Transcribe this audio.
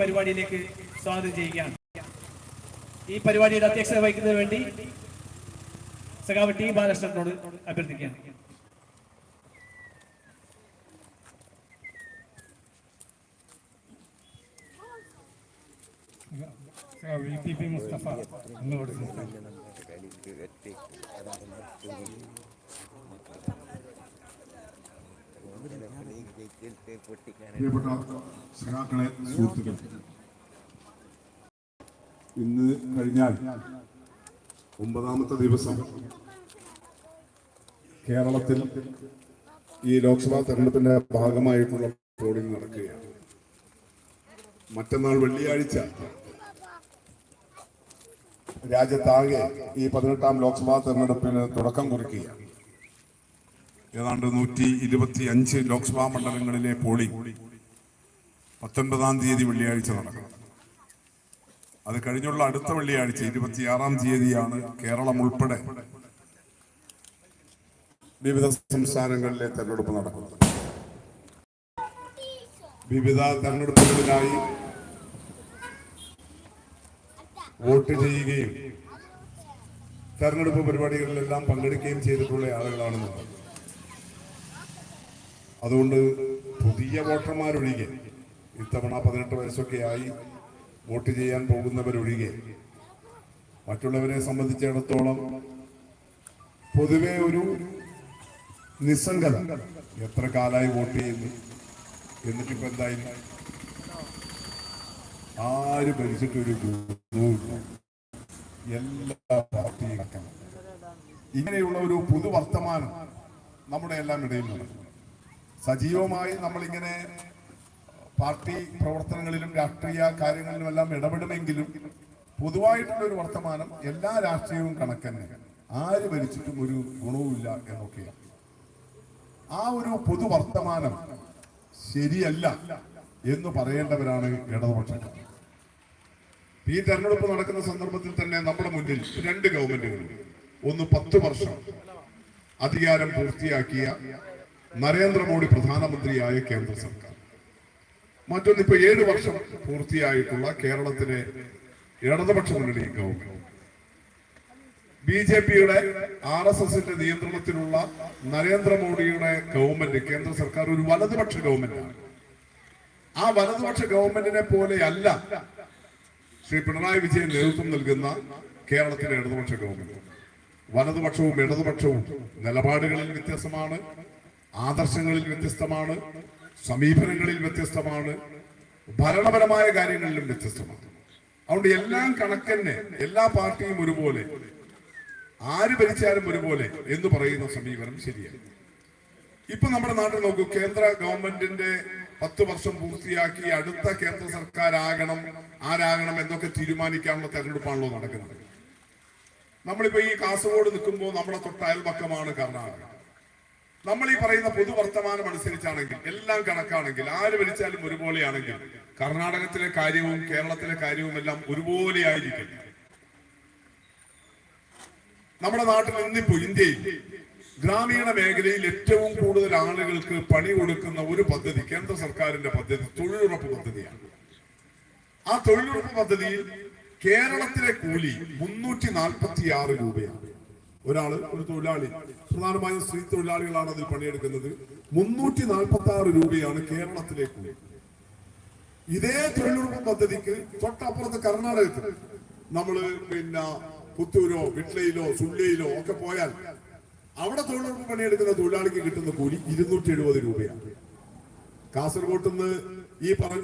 പരിപാടിയിലേക്ക് സ്വാഗതം ചെയ്യുകയാണ്. ഈ പരിപാടിയുടെ അധ്യക്ഷത വഹിക്കുന്നതിന് വേണ്ടി സഖാവ് ടി ബാലകൃഷ്ണനോട് അഭ്യർത്ഥിക്കുകയാണ്. മുസ്തഫ പ്രിയപ്പെട്ട സഖാക്കളെ സുഹൃത്തുക്കൾ ഇന്ന് കഴിഞ്ഞാൽ ഒമ്പതാമത്തെ ദിവസം കേരളത്തിൽ ഈ ലോക്സഭാ തെരഞ്ഞെടുപ്പിന്റെ ഭാഗമായിട്ടുള്ള പോളിംഗ് നടക്കുകയാണ്. മറ്റന്നാൾ വെള്ളിയാഴ്ച രാജ്യത്താകെ ഈ പതിനെട്ടാം ലോക്സഭാ തെരഞ്ഞെടുപ്പിന് തുടക്കം കുറിക്കുകയാണ്. ഏതാണ്ട് നൂറ്റി ഇരുപത്തി അഞ്ച് ലോക്സഭാ മണ്ഡലങ്ങളിലെ പോളിംഗ് പത്തൊൻപതാം തീയതി വെള്ളിയാഴ്ച നടക്കും അത് കഴിഞ്ഞുള്ള അടുത്ത വെള്ളിയാഴ്ച ഇരുപത്തിയാറാം തീയതിയാണ് കേരളം ഉൾപ്പെടെ വിവിധ സംസ്ഥാനങ്ങളിലെ തെരഞ്ഞെടുപ്പ് നടക്കുന്നത്. വിവിധ തെരഞ്ഞെടുപ്പുകളിലായി വോട്ട് ചെയ്യുകയും തെരഞ്ഞെടുപ്പ് പരിപാടികളിലെല്ലാം പങ്കെടുക്കുകയും ചെയ്തിട്ടുള്ള ആളുകളാണ് അതുകൊണ്ട് പുതിയ വോട്ടർമാരൊഴികെ ഇത്തവണ പതിനെട്ട് വയസ്സൊക്കെ ആയി വോട്ട് ചെയ്യാൻ പോകുന്നവരൊഴികെ മറ്റുള്ളവരെ സംബന്ധിച്ചിടത്തോളം പൊതുവെ ഒരു നിസ്സംഗത. എത്ര കാലമായി വോട്ട് ചെയ്യുന്നു? എന്നിട്ടിപ്പോ എന്തായാലും ആര് ഭരിച്ചിട്ടൊരു എല്ലാ പാർട്ടിയും ഇങ്ങനെയുള്ള ഒരു പുതുവർത്തമാനം നമ്മുടെ എല്ലാം ഇടയിൽ നടക്കും. സജീവമായി നമ്മളിങ്ങനെ പാർട്ടി പ്രവർത്തനങ്ങളിലും രാഷ്ട്രീയ കാര്യങ്ങളിലും എല്ലാം ഇടപെടുമെങ്കിലും പൊതുവായിട്ടുള്ള ഒരു വർത്തമാനം എല്ലാ രാഷ്ട്രീയവും കണക്കന്നെ. ആര് ഭരിച്ചിട്ടും ഒരു ഗുണവുമില്ല എന്നൊക്കെയാണ് ആ ഒരു പൊതു വർത്തമാനം ശരിയല്ല എന്ന് പറയേണ്ടവരാണ് ഇടതുപക്ഷക്കാർ. ഈ തെരഞ്ഞെടുപ്പ് നടക്കുന്ന സന്ദർഭത്തിൽ തന്നെ നമ്മുടെ മുന്നിൽ രണ്ട് ഗവൺമെന്റുകൾ. ഒന്ന് പത്ത് വർഷം അധികാരം പൂർത്തിയാക്കിയ നരേന്ദ്രമോദി പ്രധാനമന്ത്രിയായ കേന്ദ്ര സർക്കാർ. മറ്റൊന്ന് ഇപ്പൊ ഏഴ് വർഷം പൂർത്തിയായിട്ടുള്ള കേരളത്തിലെ ഇടതുപക്ഷ മുന്നണി ഗവൺമെന്റ്. ബി ജെ പിയുടെ ആർ എസ് എസിന്റെ നിയന്ത്രണത്തിലുള്ള നരേന്ദ്രമോദിയുടെ ഗവൺമെന്റ് കേന്ദ്ര സർക്കാർ ഒരു വലതുപക്ഷ ഗവൺമെന്റാണ്. ആ വലതുപക്ഷ ഗവൺമെന്റിനെ പോലെയല്ല ശ്രീ പിണറായി വിജയൻ നേതൃത്വം നൽകുന്ന കേരളത്തിലെ ഇടതുപക്ഷ ഗവൺമെന്റ്. വലതുപക്ഷവും ഇടതുപക്ഷവും നിലപാടുകളിൽ വ്യത്യസ്തമാണ് ആദർശങ്ങളിൽ വ്യത്യസ്തമാണ് സമീപനങ്ങളിൽ വ്യത്യസ്തമാണ് ഭരണപരമായ കാര്യങ്ങളിലും വ്യത്യസ്തമാണ്. അതുകൊണ്ട് എല്ലാം കണക്കന്നെ എല്ലാ പാർട്ടിയും ഒരുപോലെ ആര് ഭരിച്ചാലും ഒരുപോലെ എന്ന് പറയുന്ന സമീപനം ശരിയാണ്. ഇപ്പൊ നമ്മുടെ നാട്ടിൽ നോക്കൂ കേന്ദ്ര ഗവൺമെന്റിന്റെ പത്ത് വർഷം പൂർത്തിയാക്കി അടുത്ത കേന്ദ്ര സർക്കാർ ആകണം ആരാകണം എന്നൊക്കെ തീരുമാനിക്കാനുള്ള തെരഞ്ഞെടുപ്പാണല്ലോ നടക്കുന്നത്. നമ്മളിപ്പോ ഈ കാസർഗോഡ് നിൽക്കുമ്പോൾ നമ്മുടെ തൊട്ട അയൽപക്കമാണ് കർണാടക. നമ്മൾ ഈ പറയുന്ന പൊതുവർത്തമാനം അനുസരിച്ചാണെങ്കിൽ എല്ലാം കണക്കാണെങ്കിൽ ആര് വിളിച്ചാലും ഒരുപോലെയാണെങ്കിൽ കർണാടകത്തിലെ കാര്യവും കേരളത്തിലെ കാര്യവും എല്ലാം ഒരുപോലെ ആയിരിക്കും നമ്മുടെ നാട്ടിൽ ഇന്നിപ്പോ ഇന്ത്യയിൽ ഗ്രാമീണ മേഖലയിൽ ഏറ്റവും കൂടുതൽ ആളുകൾക്ക് പണി കൊടുക്കുന്ന ഒരു പദ്ധതി കേന്ദ്ര സർക്കാരിന്റെ പദ്ധതി തൊഴിലുറപ്പ് പദ്ധതിയാണ്. ആ തൊഴിലുറപ്പ് പദ്ധതിയിൽ കേരളത്തിലെ കൂലി മുന്നൂറ്റി നാൽപ്പത്തി ആറ് രൂപയാണ്. ഒരാൾ ഒരു തൊഴിലാളി. പ്രധാനമായും സ്ത്രീ തൊഴിലാളികളാണ് അതിൽ പണിയെടുക്കുന്നത്. മുന്നൂറ്റി നാൽപ്പത്തി ആറ് രൂപയാണ് കേരളത്തിലേക്ക്. ഇതേ തൊഴിലുറപ്പ് പദ്ധതിക്ക് തൊട്ടപ്പുറത്ത് കർണാടകത്തിൽ നമ്മൾ പിന്നെ പുത്തൂരോ വിട്ലയിലോ സുള്ളിയിലോ ഒക്കെ പോയാൽ അവിടെ തൊഴിലുറപ്പ് പണിയെടുക്കുന്ന തൊഴിലാളിക്ക് കിട്ടുന്ന കൂലി ഇരുന്നൂറ്റി എഴുപത് രൂപയാണ്. കാസർഗോട്ട് നിന്ന് ഈ പറഞ്ഞ